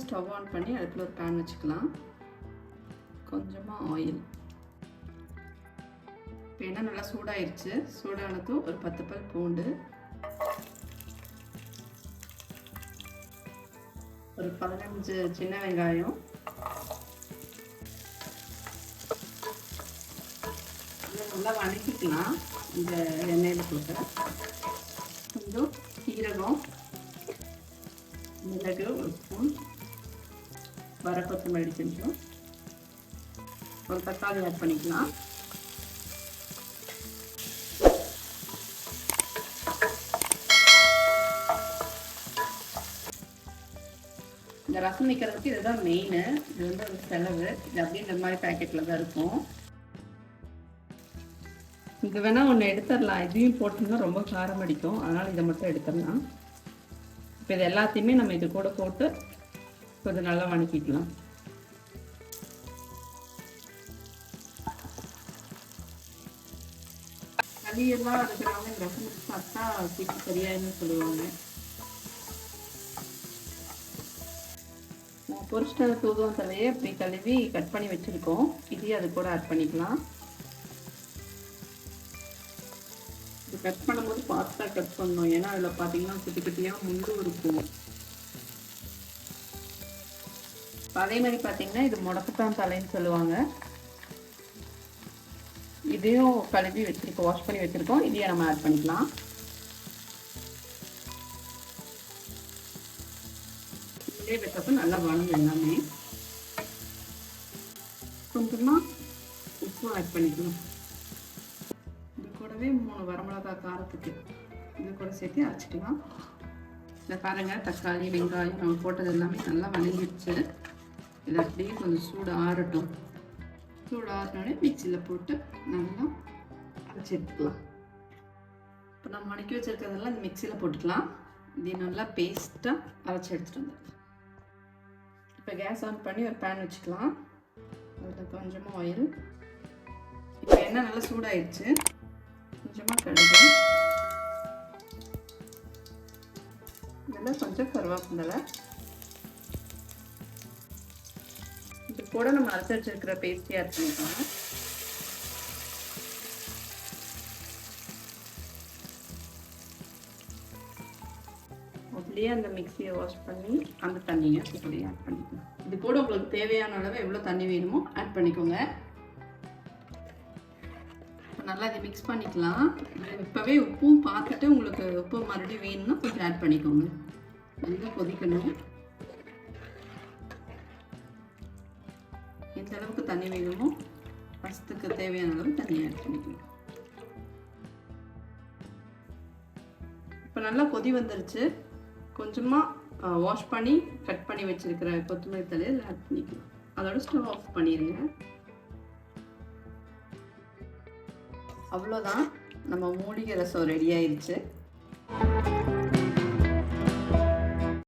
Stove on பண்ணி அடுப்பில் ஒரு பேன் வச்சுக்கலாம். கொஞ்சமாக ஆயில் இப்போ எண்ணெய் நல்லா சூடாயிருச்சு. சூடானதும் ஒரு பத்து பல் பூண்டு. ஒரு பதினஞ்சு சின்ன வெங்காயம். இதை நல்லா வணக்கிக்கலாம். இந்த எண்ணெயில் போட்டு. கொஞ்சம் சீரகம். வர கொஞ்சம் ஒரு தக்காளி ஆட் பண்ணிக்கலாம். இந்த ரசம் வைக்கிறதுக்கு இதுதான் மெயின் இது வந்து ஒரு செலவு. இது அப்படியே இந்த மாதிரி பேக்கெட்டில் தான் இருக்கும். இது வேணால் ஒன்று எடுத்துடலாம். இதையும் போட்டோம்னா ரொம்ப காரம் அடிக்கும். அதனால் இதை மட்டும் எடுத்துடலாம். இப்போ இது எல்லாத்தையுமே நம்ம இது கூட போட்டு கொஞ்சம் நல்லா வணக்கிக்கலாம். களியெல்லாம் இருக்கிறவங்க இந்த ரசம் சாப்பிட்டா சீக்கிரம் சரியாயின்னு சொல்லுவாங்க. பொரிச்சிட்ட தூதுவம் தலையை அப்படி கழுவி கட் பண்ணி வச்சுருக்கோம். இதையும் அது கூட ஆட் பண்ணிக்கலாம். கட் பண்ணும்போது ஃபாஸ்ட்டாக கட் பண்ணணும். ஏன்னா அதில் பார்த்தீங்கன்னா குட்டி குட்டியாக முண்டு இருக்கும். அதே மாதிரி பார்த்தீங்கன்னா இது முடக்கத்தான் தலைன்னு சொல்லுவாங்க. இதையும் கழுவி வச்சுருக்கோம் வாஷ் பண்ணி வச்சுருக்கோம். இதையும் நம்ம ஆட் பண்ணிக்கலாம். இதே வச்சப்போ நல்லா வளரும் எல்லாமே. கொஞ்சமாக உப்பு ஆட் பண்ணிக்கலாம். இது கூடவே மூணு வரமிளகா காரத்துக்கு இது கூட சேர்த்து அரைச்சிக்கலாம். இந்த பாருங்கள் தக்காளி வெங்காயம் நம்ம போட்டது எல்லாமே நல்லா வணங்கிடுச்சு இது அப்படியே கொஞ்சம் சூடு ஆறட்டும். சூடு மிக்சியில் போட்டு நல்லா அரைச்சி எடுத்துக்கலாம் இப்போ நம்ம மடக்கி வச்சுருக்கிறதெல்லாம் இந்த மிக்சியில் போட்டுக்கலாம் இது நல்லா பேஸ்ட்டாக அரைச்சி எடுத்துகிட்டு வந்துடலாம் இப்போ கேஸ் ஆன் பண்ணி ஒரு பேன் வச்சுக்கலாம் அதில் கொஞ்சமாக ஆயில் இப்போ எண்ணெய் நல்லா சூடாயிடுச்சு கொஞ்சமாக கடுகு இதில் கொஞ்சம் கருவேப்பிலை கூட நம்ம அரைச்சி வச்சிருக்கிற பேஸ்டி ஆட் பண்ணிக்கலாம் அப்படியே அந்த மிக்சியை வாஷ் பண்ணி அந்த தண்ணியை இப்படியே ஆட் பண்ணிக்கலாம் இது கூட உங்களுக்கு தேவையான அளவு எவ்வளோ தண்ணி வேணுமோ ஆட் பண்ணிக்கோங்க. நல்லா இதை மிக்ஸ் பண்ணிக்கலாம். இப்போவே உப்பும் பார்த்துட்டு உங்களுக்கு உப்பு மறுபடியும் வேணும்னா கொஞ்சம் ஆட் பண்ணிக்கோங்க. நல்லா கொதிக்கணும். எந்த அளவுக்கு தண்ணி வேணுமோ பசத்துக்கு தேவையான அளவு தண்ணி ஆட் பண்ணிக்கணும். இப்போ நல்லா கொதி வந்துருச்சு. கொஞ்சமாக வாஷ் பண்ணி கட் பண்ணி வச்சுருக்கிற கொத்தமல்லி தலையில் ஆட் பண்ணிக்கலாம். அதோட ஸ்டவ் ஆஃப் பண்ணிடுங்க அவ்வளோதான் நம்ம மூலிகை ரசம் ரெடி ஆயிடுச்சு